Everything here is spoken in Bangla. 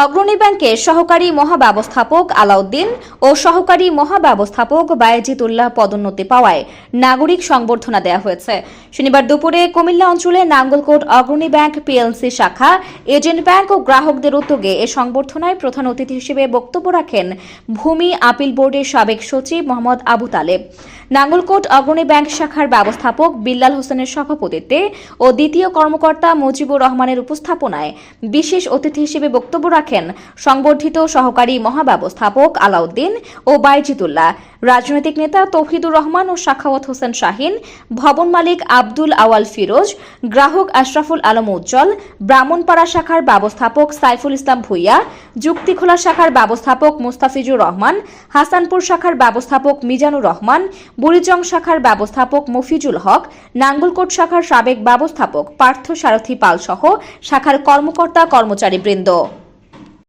অগ্রণী ব্যাংকের সহকারী মহাব্যবস্থাপক আলাউদ্দিন ও সহকারী মহাব্যবস্থাপক বায়েজিতুল্লাহ পদোন্নতি পাওয়ায় নাগরিক সংবর্ধনা দেওয়া হয়েছে। শনিবার দুপুরে কুমিল্লা অঞ্চলে নাঙ্গলকোট অগ্রণী ব্যাংক পিএলসি শাখা, এজেন্ট ব্যাংক ও গ্রাহকদের উদ্যোগে এ সংবর্ধনায় প্রধান অতিথি হিসেবে বক্তব্য রাখেন ভূমি আপিল বোর্ডের সাবেক সচিব মোহাম্মদ আবু তালেব। নাঙ্গলকোট অগ্রণী ব্যাংক শাখার ব্যবস্থাপক বিল্লাল হোসেনের সভাপতিত্বে ও দ্বিতীয় কর্মকর্তা মুজিবুর রহমানের উপস্থাপনায় বিশেষ অতিথি হিসেবে বক্তব্য রাখেন সংবর্ধিত সহকারী মহাব্যবস্থাপক আলাউদ্দিন ও বাইজিতুল্লাহ রাজনৈতিক নেতা তৌহিদুর রহমান ও শাখাওয়াত হোসেন শাহিন, ভবন মালিক আব্দুল আওয়াল ফিরোজ, গ্রাহক আশরাফুল আলম উজ্জ্বল, ব্রাহ্মণপাড়া শাখার ব্যবস্থাপক সাইফুল ইসলাম ভুইয়া, যুক্তিখোলা শাখার ব্যবস্থাপক মুস্তাফিজুর রহমান, হাসানপুর শাখার ব্যবস্থাপক মিজানুর রহমান বুড়িচং শাখার ব্যবস্থাপক মফিজুল হক, নাঙ্গলকোট শাখার সাবেক ব্যবস্থাপক পার্থ সারথী পাল সহ শাখার কর্মকর্তা কর্মচারী বৃন্দ